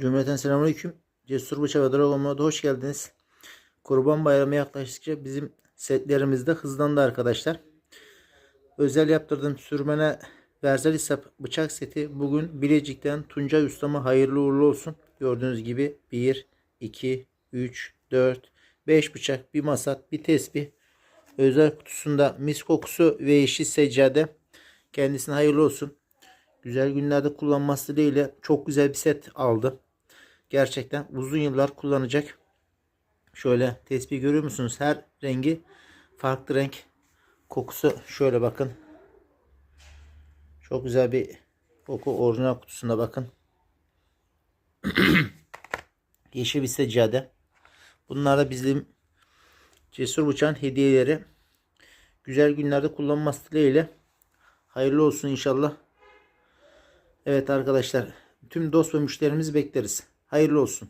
Cümleten selamünaleyküm. Cesur Bıçak ve Dragon hoş geldiniz. Kurban Bayramı yaklaştıkça bizim setlerimiz de hızlandı arkadaşlar. Özel yaptırdığım sürmene Verzel hesap bıçak seti bugün Bilecik'ten Tuncay Ustama hayırlı uğurlu olsun. Gördüğünüz gibi 1, 2, 3, 4, 5 bıçak, bir masat, bir tesbih. Özel kutusunda mis kokusu ve yeşil seccade. Kendisine hayırlı olsun. Güzel günlerde kullanması dileğiyle çok güzel bir set aldı. Gerçekten uzun yıllar kullanacak. Şöyle tespih görüyor musunuz? Her rengi farklı renk. Kokusu şöyle bakın. Çok güzel bir koku orijinal kutusunda bakın. Yeşil bir seccade. Bunlar da bizim Cesur Bıçak'ın hediyeleri. Güzel günlerde kullanması dileğiyle. Hayırlı olsun inşallah. Evet arkadaşlar. Tüm dost ve müşterimizi bekleriz. Hayırlı olsun.